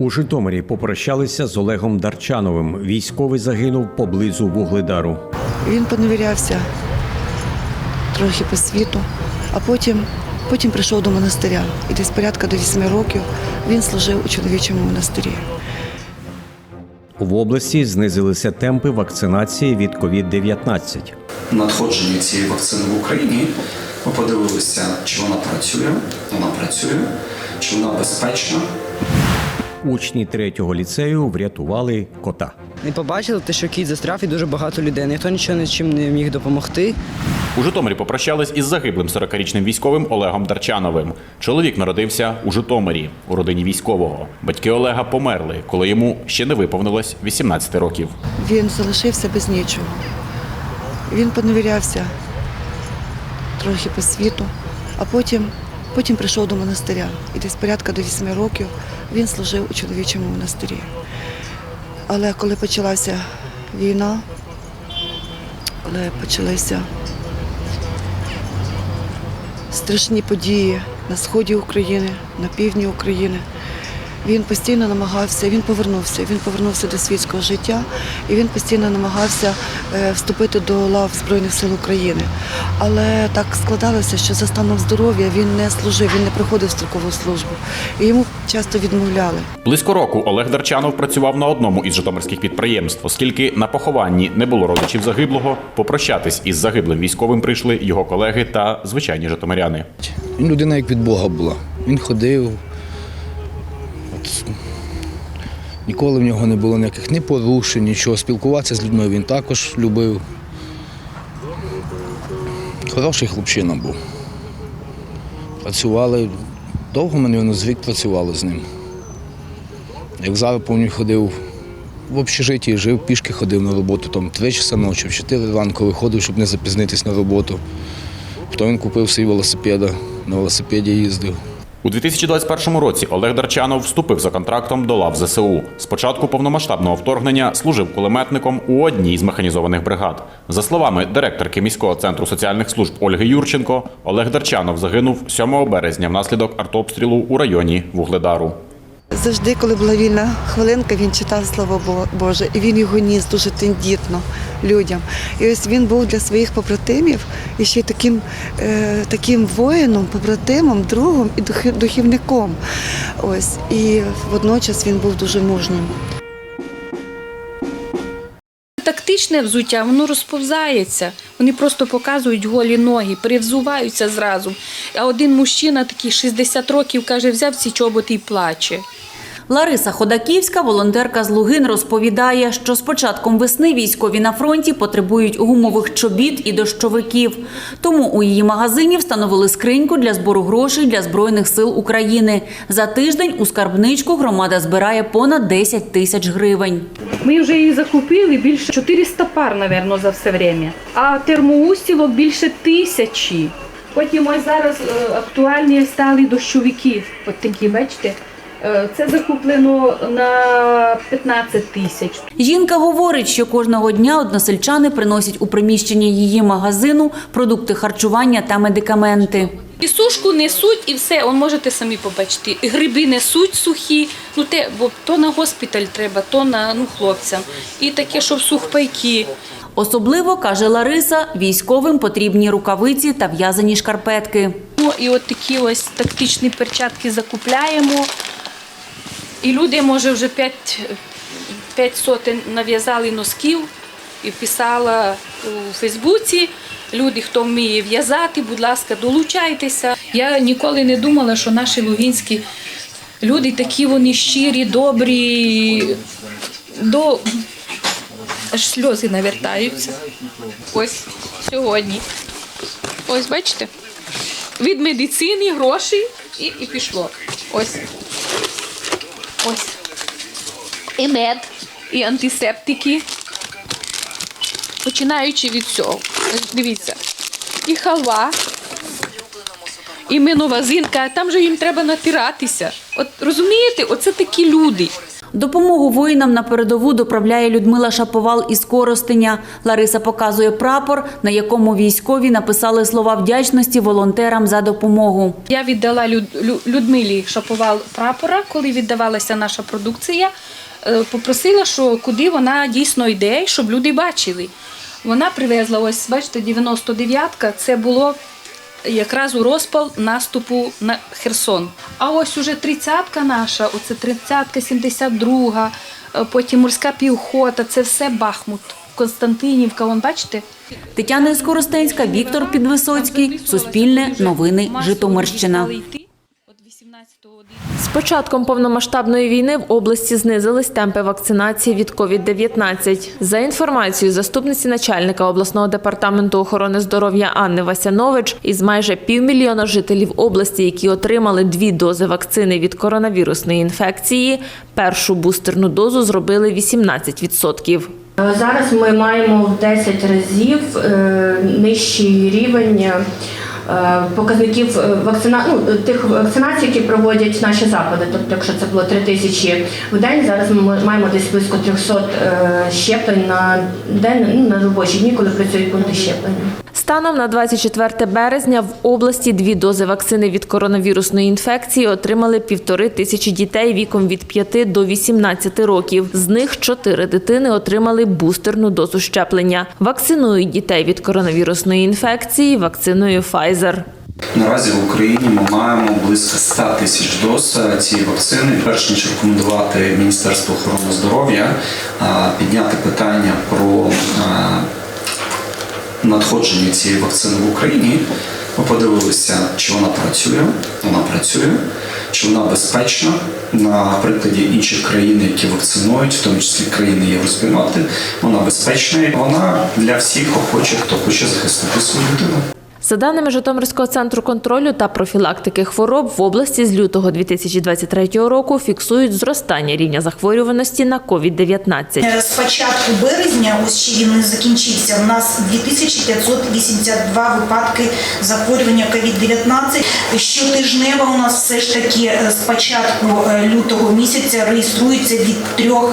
У Житомирі попрощалися з Олегом Дарчановим. Військовий загинув поблизу Вугледару. Він поневірявся трохи по світу, а потім, потім прийшов до монастиря. І десь порядка до 8 років він служив у чоловічому монастирі. В області знизилися темпи вакцинації від COVID-19. надходження цієї вакцини в Україні. Ми подивилися, чи вона працює. Вона працює, чи вона безпечна. Учні третього ліцею врятували кота. Не побачили те, що кіт застряв і дуже багато людей. Ніхто нічого нічим не міг допомогти. У Житомирі попрощались із загиблим 40-річним військовим Олегом Дарчановим. Чоловік народився у Житомирі у родині військового. Батьки Олега померли, коли йому ще не виповнилось 18 років. Він залишився без нічого. Він поневірявся трохи по світу, а потім, потім прийшов до монастиря. І десь порядка до 8 років він служив у чоловічому монастирі. Але коли почалася війна, коли почалися страшні події на сході України, на півдні України. Він постійно намагався, він повернувся, він повернувся до світського життя і він постійно намагався е, вступити до лав Збройних сил України. Але так складалося, що за станом здоров'я він не служив, він не проходив строкову службу. І йому часто відмовляли. Близько року Олег Дарчанов працював на одному із житомирських підприємств, оскільки на похованні не було родичів загиблого. Попрощатись із загиблим військовим прийшли його колеги та звичайні житомиряни. Він людина як від Бога була. Він ходив. Ніколи в нього не було ніяких ні порушень, нічого. Спілкуватися з людьми він також любив. Хороший хлопчина був. Працювали. Довго ми на звік працювали з ним. Як зараз пам'ятаю, ходив в общежитті, жив, пішки ходив на роботу, там три часа ночі, в 4 ранку виходив, щоб не запізнитись на роботу. Потім він купив свій велосипеда, на велосипеді їздив. У 2021 році Олег Дарчанов вступив за контрактом до лав ЗСУ. З початку повномасштабного вторгнення служив кулеметником у одній з механізованих бригад. За словами директорки міського центру соціальних служб Ольги Юрченко, Олег Дарчанов загинув 7 березня внаслідок артобстрілу у районі Вугледару. Завжди, коли була вільна хвилинка, він читав Слово Боже, і він його ніс дуже тендітно людям. І ось він був для своїх побратимів і ще й таким, е, таким воїном, побратимом, другом і духівником. Ось і водночас він був дуже мужнім. Тактичне взуття, воно розповзається. Вони просто показують голі ноги, перевзуваються зразу. А один мужчина, такий 60 років, каже, взяв ці чоботи і плаче. Лариса Ходаківська, волонтерка з Лугин, розповідає, що з початком весни військові на фронті потребують гумових чобіт і дощовиків. Тому у її магазині встановили скриньку для збору грошей для Збройних сил України. За тиждень у скарбничку громада збирає понад 10 тисяч гривень. Ми вже її закупили більше 400 пар, напевно, за все время. А термоустілок більше тисячі. Потім ось зараз е, актуальні стали дощовики. От такі, бачите. Е, Це закуплено на 15 тисяч. Жінка говорить, що кожного дня односельчани приносять у приміщення її магазину продукти харчування та медикаменти. І сушку несуть, і все, он можете самі побачити. І Гриби несуть сухі, ну те, бо то на госпіталь треба, то на ну, хлопцям. І таке, що в сухпайки. Особливо, каже Лариса, військовим потрібні рукавиці та в'язані шкарпетки. Ну, і от такі ось тактичні перчатки закупляємо. І люди, може, вже 5, 5 сотень нав'язали носків і писала у Фейсбуці. Люди, хто вміє в'язати, будь ласка, долучайтеся. Я ніколи не думала, що наші лугінські люди такі вони щирі, добрі, до аж сльози навертаються. Ось сьогодні. Ось бачите? Від медицини гроші і, і пішло. Ось. Ось. І мед, і антисептики. Починаючи від цього. Дивіться. І халва, і минова зинка, там же їм треба натиратися. От розумієте, оце такі люди. Допомогу воїнам на передову доправляє Людмила Шаповал із Коростеня. Лариса показує прапор, на якому військові написали слова вдячності волонтерам за допомогу. Я віддала Люд- Людмилі Шаповал прапора, коли віддавалася наша продукція. Е, Попросила, що куди вона дійсно йде, щоб люди бачили. Вона привезла, ось бачите, 99-ка, це було якраз у розпал наступу на Херсон. А ось уже 30-ка наша, оце 30-ка, 72-га, е, потім морська піхота, це все Бахмут, Константинівка, вон бачите? Тетяна Скоростенська, Віктор Підвисоцький, Суспільне, Новини, Житомирщина. З початком повномасштабної війни в області знизились темпи вакцинації від COVID-19. За інформацією заступниці начальника обласного департаменту охорони здоров'я Анни Васянович, із майже півмільйона жителів області, які отримали дві дози вакцини від коронавірусної інфекції, першу бустерну дозу зробили 18%. Зараз ми маємо в 10 разів е, нижчий рівень показників е, вакцина... ну, тих вакцинацій, які проводять наші заклади. Тобто, якщо це було 3 тисячі в день, зараз ми маємо десь близько 300 е, щеплень на день ну, на робочі дні, коли працюють пункти щеплення. Станом на 24 березня в області дві дози вакцини від коронавірусної інфекції отримали півтори тисячі дітей віком від 5 до 18 років. З них чотири дитини отримали бустерну дозу щеплення. Вакцинують дітей від коронавірусної інфекції вакциною Pfizer. Наразі в Україні ми маємо близько 100 тисяч доз е, цієї вакцини. Перш ніж рекомендувати Міністерству охорони здоров'я підняти питання про е, надходження цієї вакцини в Україні. Ми подивилися, чи вона працює. Вона працює, чи вона безпечна на прикладі інших країн, які вакцинують, в тому числі країни Євроспільноти. Вона безпечна і вона для всіх охочих, хто хоче захистити свою дитину. За даними Житомирського центру контролю та профілактики хвороб, в області з лютого 2023 року фіксують зростання рівня захворюваності на COVID-19. Е, З початку березня, ось ще він не закінчився, у нас 2582 випадки захворювання COVID-19. Щотижнево у нас все ж таки е, з початку е, лютого місяця реєструється від 3 до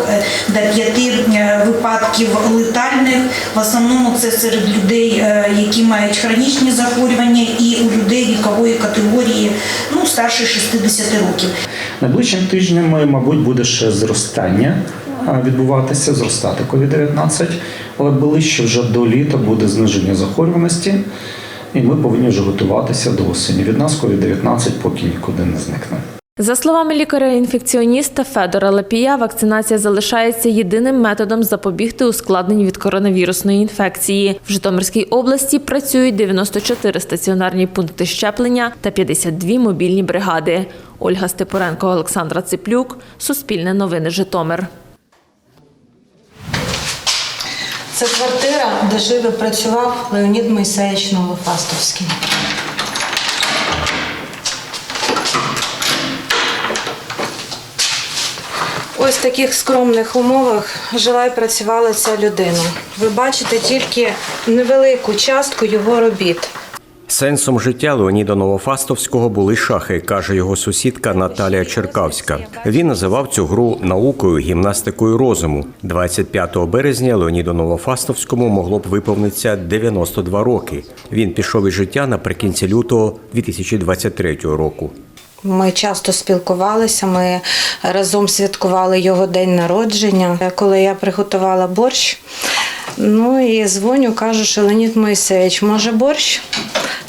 5 випадків летальних. В основному це серед людей, е, які мають хронічні захворювання і у людей вікової категорії ну, старше 60 років. Найближчим тижнями, мабуть, буде ще зростання відбуватися, зростати COVID-19, але ближче вже до літа буде зниження захворюваності, і ми повинні вже готуватися до осені. Від нас COVID-19 поки нікуди не зникне. За словами лікаря-інфекціоніста Федора Лапія, вакцинація залишається єдиним методом запобігти ускладнень від коронавірусної інфекції. В Житомирській області працюють 94 стаціонарні пункти щеплення та 52 мобільні бригади. Ольга Степоренко, Олександра Циплюк, Суспільне новини Житомир. Це квартира, де жив і працював Леонід Мойсеєвич Новофастовський. Ось таких скромних умовах жила і працювала ця людина. Ви бачите тільки невелику частку його робіт. Сенсом життя Леоніда Новофастовського були шахи, каже його сусідка Наталія Черкавська. Він називав цю гру наукою, гімнастикою розуму. 25 березня Леоніду Новофастовському могло б виповнитися 92 роки. Він пішов із життя наприкінці лютого 2023 року. Ми часто спілкувалися, ми разом святкували його день народження, коли я приготувала борщ. Ну і дзвоню, кажу, що Леонід Моїсеєвич, може борщ?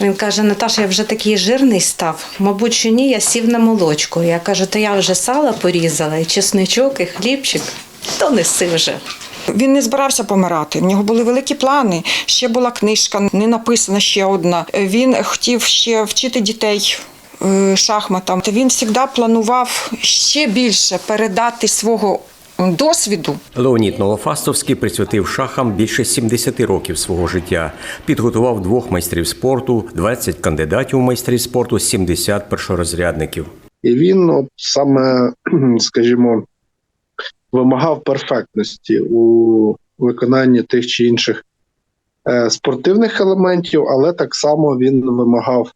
Він каже, Наташа, я вже такий жирний став. Мабуть, що ні, я сів на молочку. Я кажу, то я вже сало порізала, і чесничок, і хлібчик, то неси вже. Він не збирався помирати. В нього були великі плани. Ще була книжка, не написана ще одна. Він хотів ще вчити дітей. Е, Шахматам. Він завжди планував ще більше передати свого досвіду Леонід Новофастовський присвятив шахам більше 70 років свого життя. Підготував двох майстрів спорту, 20 кандидатів у майстрів спорту, 70 першорозрядників. І він, от саме, скажімо, вимагав перфектності у виконанні тих чи інших е, спортивних елементів, але так само він вимагав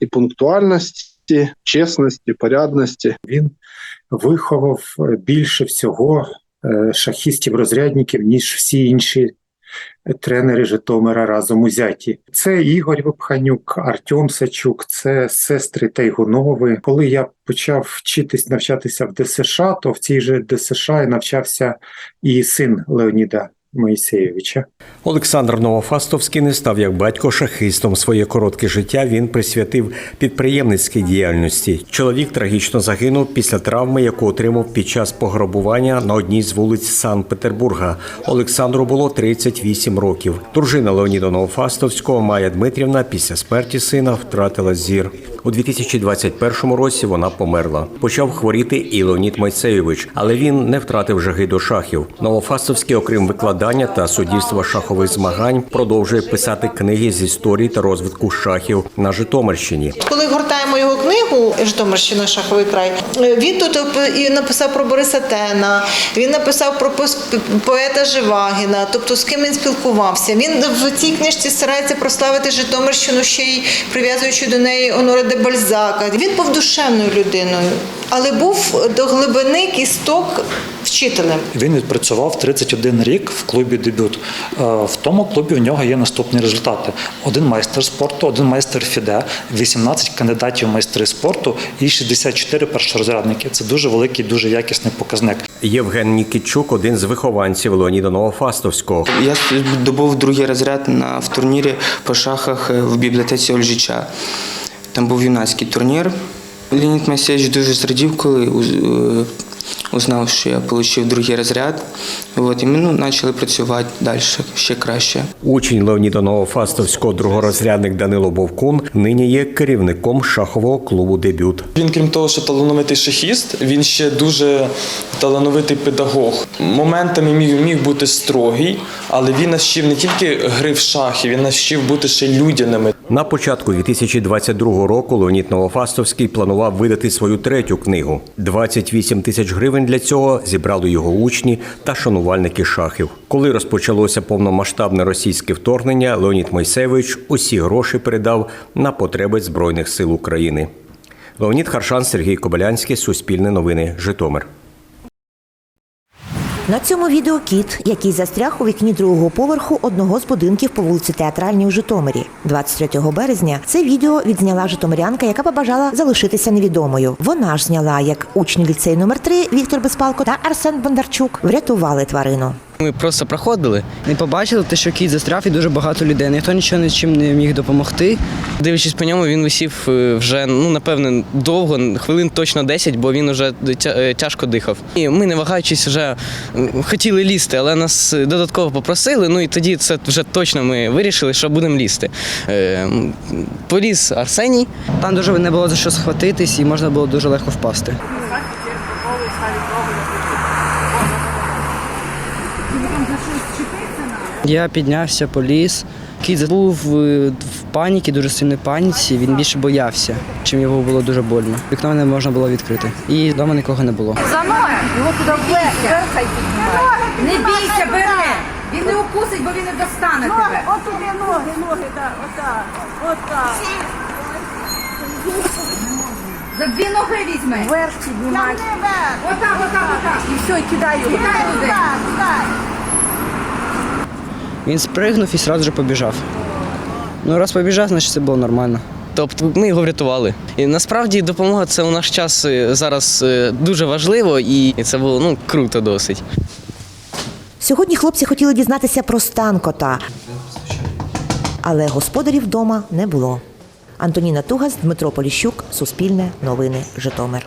і пунктуальності, чесності, порядності. Він виховав більше всього е, шахістів-розрядників, ніж всі інші тренери Житомира разом узяті. Це Ігор Випханюк, Артем Сачук, це сестри Тайгунови. Коли я почав вчитись навчатися в ДСШ, то в цій же ДСШ навчався і син Леоніда Моїсеєвича. Олександр Новофастовський не став як батько шахистом. Своє коротке життя він присвятив підприємницькій діяльності. Чоловік трагічно загинув після травми, яку отримав під час пограбування на одній з вулиць Санкт-Петербурга. Олександру було 38 років. Дружина Леоніда Новофастовського Майя Дмитрівна після смерті сина втратила зір. У 2021 році вона померла. Почав хворіти і Леонід Майцеєвич, але він не втратив жаги до шахів. Новофастовський, окрім викладання та суддівства шахових змагань, продовжує писати книги з історії та розвитку шахів на Житомирщині. Коли гортаємо його книгу Житомирщина шаховий край, е, він тут і написав про Бориса Тена, він написав про поета Живагіна, тобто з ким він спілкувався. Він в цій книжці старається прославити Житомирщину ще й прив'язуючи до неї Онора де Бальзака. Він був душевною людиною, але був до глибини кісток вчителем. Він відпрацював 31 рік в клубі дебют. Е, В тому клубі в нього є наступні результати: один майстер спорту, один майстер фіде, 18 кандидатів в майстри спорту і 64 першорозрядники. Це дуже великий, дуже якісний показник. Євген Нікітчук один з вихованців Леоніда Новофастовського. Я добув другий розряд на, в турнірі по шахах е, в бібліотеці Ольжича. Там був юнацький турнір. Леонід Масєвич дуже зрадів, коли е, узнав, що я отримав другий розряд. От, і ми ну, почали працювати далі ще краще. Учень Леоніда Новофастовського, другорозрядник Данило Бовкун, нині є керівником шахового клубу Дебют. Він, крім того, що талановитий шахіст, він ще дуже талановитий педагог. Моментами міг, міг бути строгий, але він нас вчив не тільки гри в шахи, він нас вчив бути ще людяними. На початку 2022 року Леонід Новофастовський планував видати свою третю книгу. 28 тисяч гривень для цього зібрали його учні та шанувальники шахів. Коли розпочалося повномасштабне російське вторгнення, Леонід Мойсевич усі гроші передав на потреби Збройних сил України. Леонід Харшан, Сергій Кобилянський, Суспільне новини, Житомир. На цьому відео кіт, який застряг у вікні другого поверху одного з будинків по вулиці Театральній у Житомирі. 23 березня це відео відзняла житомирянка, яка побажала залишитися невідомою. Вона ж зняла, як учні ліцею номер 3 Віктор Безпалко та Арсен Бондарчук врятували тварину. Ми просто проходили, не побачили те, що кіт застряв і дуже багато людей. Ніхто нічого нічим не міг допомогти. Дивлячись по ньому, він висів е, вже ну напевне довго, хвилин точно 10, бо він вже е, тяжко дихав. І ми, не вагаючись, вже хотіли лізти, але нас е, додатково попросили. Ну і тоді це вже точно ми вирішили, що будемо лізти. Поліз Арсеній. Там дуже не було за що схватитись і можна було дуже легко впасти. Я піднявся, поліз. Кіт був е, в паніці, дуже сильній паніці. Він більше боявся, чим його було дуже больно. Вікно не можна було відкрити. І вдома нікого не було. За ноги, його туди вверх. Не бійся, бери. Він не укусить, бо він не достане тебе. От тобі ноги, ноги, так, отак, отак. За дві ноги візьми. Вверх піднімай. Отак, отак, отак. І все, і кидай його. Кидай туди. Він спригнув і одразу ж побіжав. Ну, раз побіжав, значить це було нормально. Тобто ми його врятували. І насправді допомога це у наш час е, зараз е, дуже важливо, і це було ну круто досить. Сьогодні хлопці хотіли дізнатися про стан кота, але господарів вдома не було. Антоніна Тугас, Дмитро Поліщук, Суспільне, Новини, Житомир.